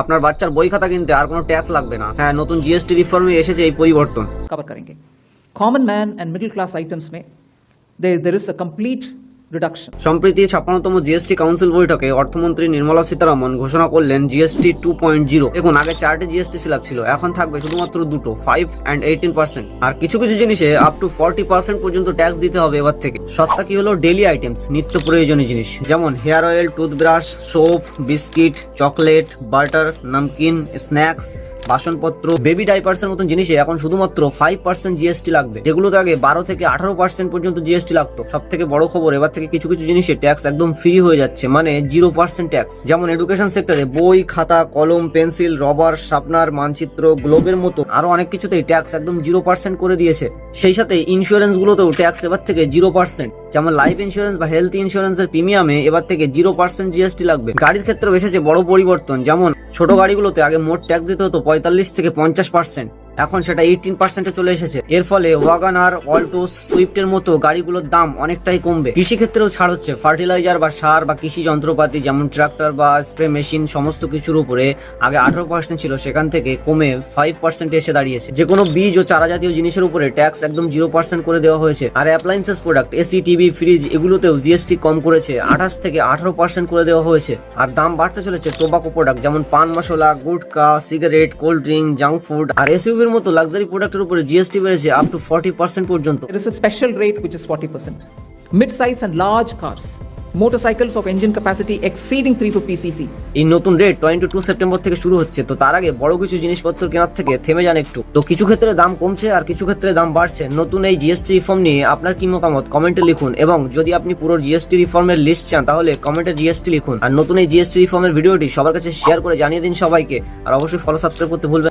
আপনার বাচ্চার বই খাতা কিনতে আর কোনো ট্যাক্স লাগবে না। হ্যাঁ নতুন জিএসটি রিফর্মে এসেছে এই পরিবর্তন। কভার করেন common man and middle class items May there, there is a complete reduction. সম্প্রতি ছাপ্পান্নতম জিএসটি কাউন্সিল বৈঠকে অর্থমন্ত্রী নির্মলা সীতারামন ঘোষণা করলেন জিএসটি টু পয়েন্ট জিরো দেখুন, আগে চারটে জিএসটি স্ল্যাব ছিল, এখন থাকবে শুধুমাত্র দুটো ফাইভ অ্যান্ড এইটিন পার্সেন্ট আর কিছু কিছু জিনিসে আপ টু ফর্টি পার্সেন্ট পর্যন্ত ট্যাক্স দিতে হবে এবার থেকে। সস্তা কি হলো? ডেলি আইটেমস নিত্য প্রয়োজনীয় জিনিস, যেমন hair oil toothbrush soap biscuit chocolate butter namkeen snacks বাসনপত্র। বেবি ডাইপার্সের মতন জিনিসে এখন শুধুমাত্র ফাইভ পার্সেন্ট জিএসটি লাগবে। যেগুলোতে আগে বারো থেকে আঠারো পার্সেন্ট পর্যন্ত জিএসটি লাগতো। সব থেকে বড় খবর এবার থেকে কিছু কিছু জিনিসে ট্যাক্স একদম ফ্রি হয়ে যাচ্ছে মানে জিরো পার্সেন্ট ট্যাক্স যেমন এডুকেশন সেক্টরে বই, খাতা, কলম পেন্সিল রবার শার্পনার মানচিত্র গ্লোবের মতো আরও অনেক কিছুতেই ট্যাক্স একদম জিরো পার্সেন্ট করে দিয়েছে। সেই সাথে ইন্স্যুরেন্স গুলোতেও ট্যাক্স এবার থেকে জিরো পার্সেন্ট যেমন লাইফ ইন্স্যুরেন্স বা হেলথ ইন্স্যুরেন্সের প্রিমিয়ামে এবার থেকে জিরো পার্সেন্ট জিএসটি লাগবে। গাড়ির ক্ষেত্রেও এসেছে বড় পরিবর্তন, যেমন ছোট গাড়িগুলোতে আগে মোট ট্যাক্স দিতে হতো পঁয়তাল্লিশ থেকে পঞ্চাশ পার্সেন্ট এখন সেটা এইটিন পার্সেন্টে চলে এসেছে। এর ফলে ওয়াগানার অল্টোস সুইফটের মতো গাড়িগুলোর দাম অনেকটাই কমবে। কৃষি ক্ষেত্রেও ছাড় হচ্ছে। ফার্টিলাইজার বা সার বা কৃষি যন্ত্রপাতি যেমন ট্রাক্টর বা স্প্রে মেশিন সমস্ত কিছুর উপরে আগে আঠারো পার্সেন্ট ছিল, সেখান থেকে কমে ফাইভ পার্সেন্টে এসে দাঁড়িয়েছে। যে কোনো বীজ ও চারা জাতীয় জিনিসের উপরে ট্যাক্স একদম জিরো পার্সেন্ট করে দেওয়া হয়েছে। আর appliances product AC TV fridge এগুলোতেও GST কম করেছে। আঠাশ থেকে আঠারো পার্সেন্ট করে দেওয়া হয়েছে। আর দাম বাড়তে চলেছে টোবাকো প্রোডাক্ট যেমন pan masala, gutka cigarette cold drink junk food আর এসইউভির মতো লাক্সারি প্রোডাক্টের উপরে জিএসটি বেড়েছে আপ টু ফর্টি পার্সেন্ট পর্যন্ত। There is a special rate which is 40% mid-size and large cars motorcycles of engine capacity exceeding 350 cc. এই নতুন rate twenty to September থেকে শুরু হচ্ছে তো তার আগে বড় কিছু জিনিসপত্র কেনার থেকে থেমে যান একটু। তো কিছু ক্ষেত্রে দাম কমছে আর কিছু ক্ষেত্রে দাম বাড়ছে। নতুন এই জিএসটি রিফর্ম নিয়ে আপনার কি মতামত? কমেন্টে লিখুন এবং যদি আপনি পুরো জিএসটি রিফর্মের লিস্ট চান তাহলে কমেন্টে জিএসটি লিখুন। আর নতুন এই জিএসটি রিফর্মের ভিডিওটি সবার কাছে শেয়ার করে জানিয়ে দিন সবাইকে। আর অবশ্যই ফলো সাবস্ক্রাইব করতে ভুলবেন না।